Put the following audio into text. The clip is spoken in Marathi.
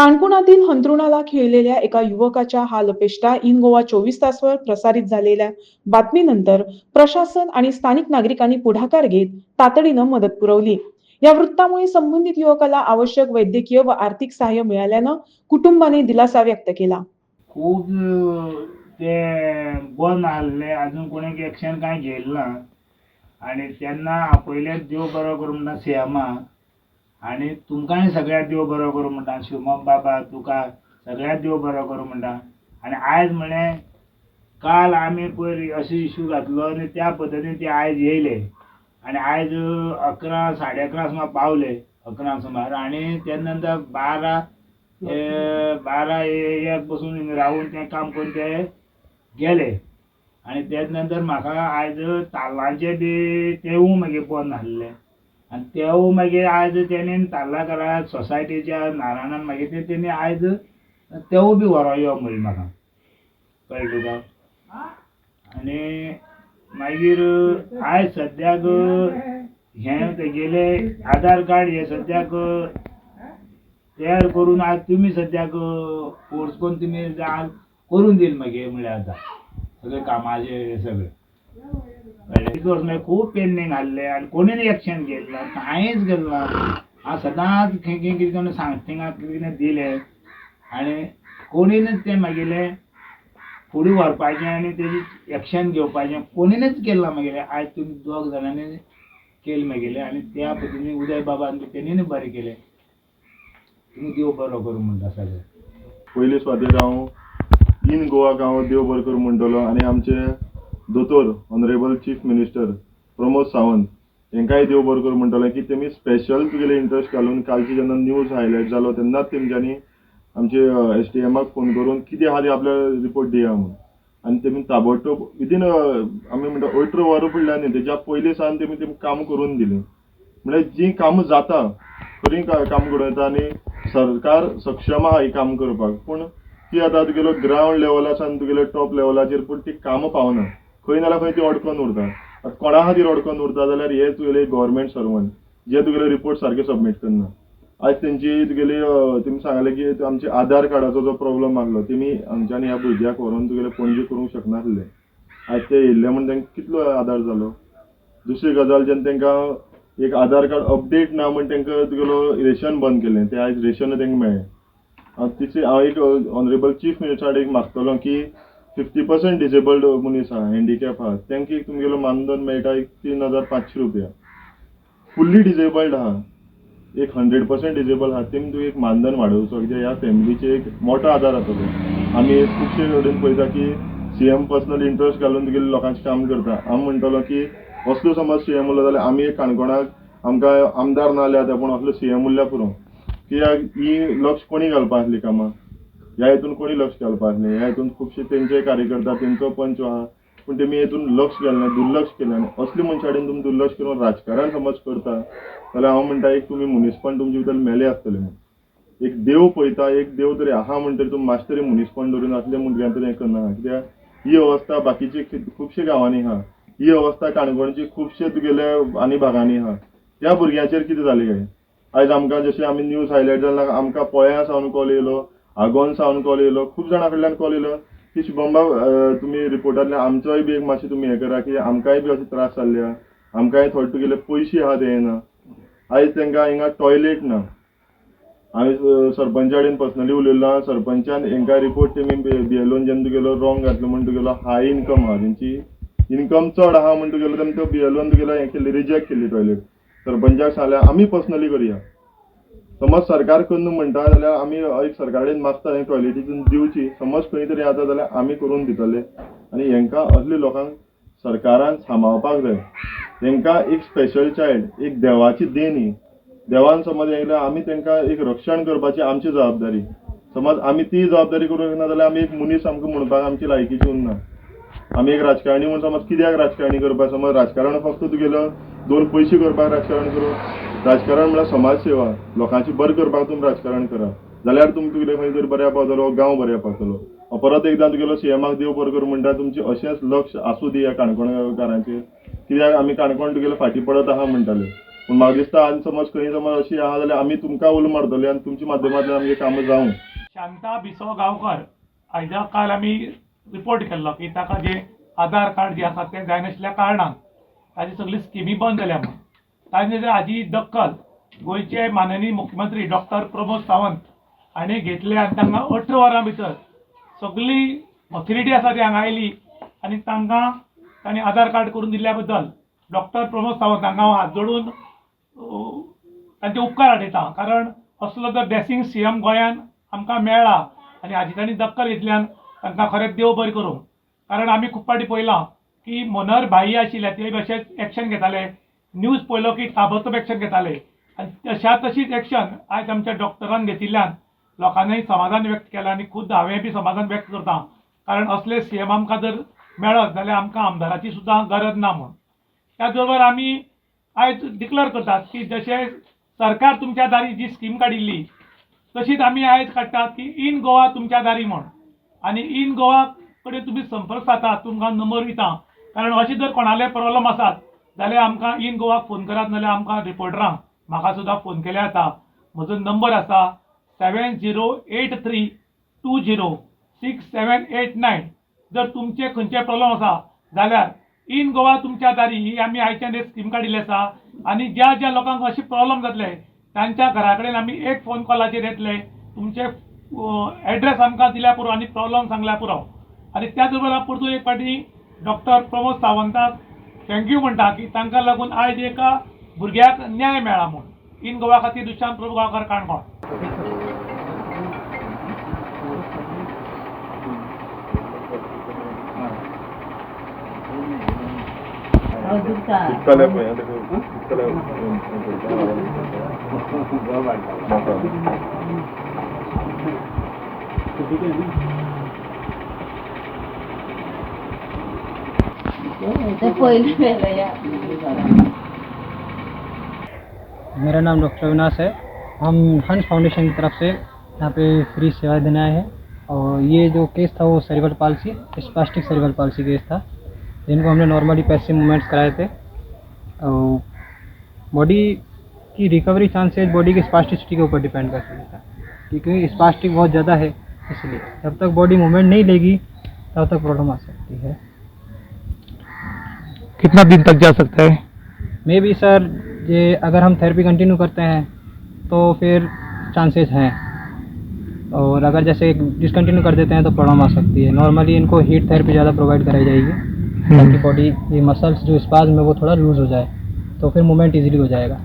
काणकोणातील हंतरुणाला खेळलेल्या एका युवकाच्या हा लपेष्टा इन गोवा चोवीस तासवर प्रसारित झालेल्या बातमीनंतर प्रशासन आणि स्थानिक नागरिकांनी पुढाकार घेत तातडीनं मदत पुरवली. या वृत्तामुळे संबंधित युवकाला आवश्यक वैद्यकीय व आर्थिक सहाय्य मिळाल्यानं कुटुंबाने दिलासा व्यक्त केला. खूप ते बंद आले. अजून कोणी एक्शन काय घेयलें ना. आणि त्यांना पयलेच देव बरो करूं आनी तुमकांय सगळ्याक देव बरो करूं म्हणटा. शिवमोग बाबा तुका सगळ्याक देव बरो करूं म्हणटा. आनी आयज म्हळें काल आमी पयर अशें इशू घातलो आनी त्या पद्दतीन ते आयज येयले. आनी आयज अकरा साडे अकरा सुमार पावले अकरा सुमार. आनी तेन्ना नंतर बारा बारा एक पसून रावून तें काम करून ते गेले. आनी तेज नंतर म्हाका आयज ताल्लांचे बी तेवूय मागीर बंद आसले आनी तेवूय मागीर आयज तेणेन तारला करा सोसायटीच्या नारायणान मागीर ते तेणी आयज तेवूय बी व्हरो यो म्हणलें म्हाका कळ्ळें तुका आनी मागीर आयज सद्याक हें तेगेले आधार कार्ड हे सद्याक तयार करून आज तुमी सद्याक फोर्स करून तुमी आज करून दिल मागीर म्हळ्यार आतां. सगळे कामाचे सगळे. गव्हर्नमेंट खूप वर्स मागीर खूब कोणी आसले आनी एक्शन घेतलं ना कांयच केलं हांव सदांच खंय खंय कितें कोणी सांग थिंगा कितें कितें दिलें आनी कोणीनच तें मागीर फुडें व्हरपाचें आनी तेजी एक्शन घेवपाचें कोणीनच केलें ना आयज तुमी दोग जाणांनी केलें मागीर आनी त्या पद्दतीन उदय बाबा तेणीन बरें केलें तुमी देव बरो करूं म्हणटा सगळें पयलीं स्वाती हांव इन गोवा हांव देव बरें करूं म्हणटलो आनी आमचे दोतोर honourable chief minister Pramod Sawant तेंकाय देव बरो करूं म्हणटलें की तेमी स्पेशल तुगेले इंट्रस्ट घालून कालची जेन्ना न्यूज हायलायट जालो तेन्नाच तेमच्यांनी आमचे एस टी एमाक फोन करून कितें आहा ते आपल्या रिपोर्ट दिया म्हणून. आनी तेमी ताबडतोब विदीन आमी म्हणटा अठरा वरां फुडल्या न्ही तेच्या पयलीं सावन तेमी तेमी काम करून दिलीं. म्हळ्यार म्हणजे जीं कामां जाता खरीं का- काम घडयता आनी सरकार सक्षम आहा ही काम करपाक. पूण ती आतां तुगेलो ग्रावंड लेवलासान तुगेलो टॉप लेवलाचेर पूण ती कामां पावना खंय नाल्यार खंय ती अडकून उरता. आतां कोणा खातीर अडकून उरता जाल्यार हे तुगेले गव्हर्मेंट सर्वंट जे तुगेले रिपोर्ट सारके सबमीट करना. आयज तेंची तुगेली तुमी सांगलें सांगले की आमचे आधार कार्डाचो जो प्रॉब्लम आसलो तेमी हांगच्यान ह्या भुरग्याक व्हरून तुगेले पणजे करूंक शकनासले. आयज ते येयल्ले म्हण तांकां कितलो आदार जालो दुसरी गजाल जेन्ना तांकां एक आधार कार्ड अपडेट ना म्हण तांकां तुगेलो रेशन बंद केलें. तें आयज रेशन तांकां मेळ्ळें. तिचे तिसरी हांव एक ऑनरेबल चीफ मिनिस्टराक एक मागतलो की फिफ्टी पर्संट डिसेबल्ड मनीस आहा हँडिकॅप आहा तांकां एक तुमगेलो मानधन मेळटा एक तीन हजार पांचशे रुपया. फुल्ली डिसेबल्ड आहा एक हंड्रेड पर्संट डिसेबल आहा तेमी तुवें एक मानधन वाडोवचो कित्याक ह्या फॅमिलीचे एक मोठो आदार जातलो आमी खुबशे कडेन पळयता की सीएम पर्सनल इंट्रस्ट घालून तुगेले लोकांचें काम करता. हांव म्हणटलो की असलो समज सीएम उरलो जाल्यार आमी एक काणकोणाक आमकां आमदार ना जाल्यार पूण असलो सीएम उरल्या पुरो कित्याक ही लक्ष कोणी घालपा आसली कामां? ह्या हितून कोणी लक्ष घालपा आसलें ह्या हितून खुबशे तेंचे कार्यकर्ता तेंचो पंच आहा पूण तेमी हितून लक्ष केलें ना दुर्लक्ष केलें आनी असल्या मनशा कडेन तुमी दुर्लक्ष करून राजकारण समज करता. जाल्यार हांव म्हणटा एक तुमी मुनिसपण तुमचे भितर मेले आसतले एक देव पळयता एक देव तरी आहा म्हणटरी तुमी मातशें तरी मुनीसपण धरून असल्या तरी हें करना कित्याक ही अवस्था बाकीचे खुबशे गांवांनी आहा ही अवस्था काणकोणची खुबशे तुगेले आनी भागांनी आहा त्या भुरग्यांचेर कितें जालें काय? आयज आमकां जशें आमी न्यूज हायलायट जाल्ला आमकां पोळ्या सावन कॉल येयलो आगोंद सावन कॉल येयलो खूब जाणां कडल्यान कॉल येयलो. की शुभमबा तुमी रिपोर्टांतल्यान आमचोय बी एक मातशें तुमी हें करा की आमकांय बी अशे त्रास जाल्ले आमकांय थोडे तुगेले पयशे आहा ते ना आयज तांकां हिंगा टॉयलेट ना. हांवें सरपंचा कडेन पर्सनली उलयल्लो आहा सरपंचान हांकां रिपोर्ट तेमी बिएलोन जेन्ना तुगेलो रॉंग घातलो म्हण तुगेलो हाय इन्कम आहा तेंची इन्कम चड आहा म्हण तुगेलो तेमी तो बिएलोन तुगेलो हें केल्ली रिजेक्ट केल्ली टॉयलेट. सरपंचाक सांगलें आमी पर्सनली करया. समज सरकार करून म्हणटा जाल्यार आमी एक सरकारा कडेन मागता हे टॉयलेटीतून दिवची समज खंय तरी आसा जाल्यार आमी करून दितले आनी हेंकां असल्या लोकांक सरकारान सांबाळपाक जाय. तेंकां एक स्पेशल चायल्ड एक देवाची देणी. देवान समज येयल्यार आमी तेंकां एक रक्षण करपाची आमची जबाबदारी. समज आमी ती जबाबदारी करूंक ना जाल्यार आमी एक मनीस आमकां म्हणपाक आमची लायकीची उरना. आमी एक राजकारणी म्हूण समज कित्याक राजकारणी करपाक समज राजकारण फक्त तुगेलो दोन पयशे करपाक राजकारण करूं. राजकारण म्हळ्यार समाज सेवा लोकांची बरें करपाक तुमी राजकारण करा. जाल्यार तुमी कितें खंय तरी म्हणजे बऱ्या पावतलो हो, गांव बऱ्या पावतलो हो. परत एकदां तुगेलो सीएमाक देव बरो कर म्हणटा तुमचें अशेंच लक्ष आसूं दी ह्या काणकोणकारांचेर कित्याक आमी काणकोण तुगेलो फाटीं पडत आहा म्हणटाले पूण म्हाका दिसता आनी समज खंय समज अशी आहा जाल्यार आमी तुमकां उलो मारतले आनी तुमच्या माध्यमांतल्यान आमगे कामां जावं शांता बिसो गांवकर हाज्या काल आमी रिपोर्ट केल्लो की ताका जे आधार कार्ड जे आसा तें जायनाशिल्ल्या कारणान ताजी सगळी स्किमी बंद जाल्या म्हणून. ताजे हाजी दखल गोंयचे माननीय मुख्यमंत्री डॉक्टर प्रमोद सावंत हाणें घेतले आनी तांकां अठरा वरां भितर सगळी ऑथॉरिटी आसा ती हांगा आयली आनी तांकां तांणी आधार कार्ड करून दिल्ल्या बद्दल डॉक्टर प्रमोद सावंत हांगा हांव हात जोडून तांचे उपकार आठयता कारण असलो जर ड्रेसींग सी एम गोंयान आमकां मेळ्ळा आनी हाची तांणी दक्कल घेतल्यान तांकां खरेंच देव बरें करूं कारण आमी खूब फावटी पळयलां की मनोहर भाई आशिल्ले ते अशेंच एक्शन घेताले. न्यूज पळयलो की ताबडतोब एक्शन घेताले आनी तशा तशीच एक्शन आयज आमच्या डॉक्टरान घेतिल्ल्यान लोकांनी समाधान व्यक्त केलां आनी खुद्द हांवें बी समाधान व्यक्त करता. कारण असले सी एम आमकां जर मेळत जाल्यार आमकां आमदाराची सुद्दां गरज ना म्हण त्याच बरोबर आमी आयज डिक्लेअर करतात की जशें सरकार तुमच्या दारी जी स्कीम काडिल्ली तशीच आमी आयज काडटात की इन गोवा तुमच्या दारी म्हण. आनी इन गोवा कडेन तुमी संपर्क साधात तुमकां नंबर दिता कारण अशें जर कोणाले प्रॉब्लम आसात जाल्यार आमकां इन गोवाक फोन करात नाल्यार आमकां रिपोर्टरांक म्हाका सुद्दां फोन केल्या जाता म्हजो नंबर आसा seven zero eight three two zero six seven eight nine जर तुमचे खंयचे प्रॉब्लम आसा जाल्यार इन गोवा तुमच्या दारी ही आमी आयच्यान एक स्कीम काडिल्ली आसा. आनी ज्या ज्या लोकांक अशे प्रॉब्लम जातले तांच्या घरा कडेन आमी एक फोन कॉलाचेर येतले. तुमचे एड्रेस आमकां दिल्या पुरो आनी प्रॉब्लम सांगल्या पुरो आनी त्याच बरोबर परतून एक फावटी डॉक्टर प्रमोद सावंताक थँक्यू म्हणटा की तांकां लागून आयज एका भुरग्याक न्याय मेळ्ळा म्हूण. इन गोवा खातीर दुशांत प्रभू गांवकार काणकोण. चिंतले मेरा नाम डॉक्टर अविनाश है। हम हंस फाउंडेशन की तरफ़ से यहाँ पे फ्री सेवा देने आए हैं। और ये जो केस था वो cerebral palsy spastic cerebral palsy case था, जिनको हमने नॉर्मली पैसे मूवमेंट्स कराए थे। और बॉडी की रिकवरी चांसेज बॉडी की स्पास्टिसिटी के ऊपर डिपेंड करती है। क्योंकि स्पास्टिक बहुत ज़्यादा है, इसलिए जब तक बॉडी मूवमेंट नहीं लेगी, तब तक प्रॉब्लम आ सकती है। कितना दिन तक जा सकता है? मे बी सर ये अगर हम थेरेपी कंटिन्यू करते हैं तो फिर चांसेस हैं। और अगर जैसे डिसकंटिन्यू कर देते हैं तो प्रॉब्लम आ सकती है। नॉर्मली इनको हीट थेरेपी ज़्यादा प्रोवाइड कराई जाएगी ताकि बॉडी ये मसल्स जो स्पाज में वो थोड़ा लूज हो जाए तो फिर मूवमेंट इजीली हो जाएगा।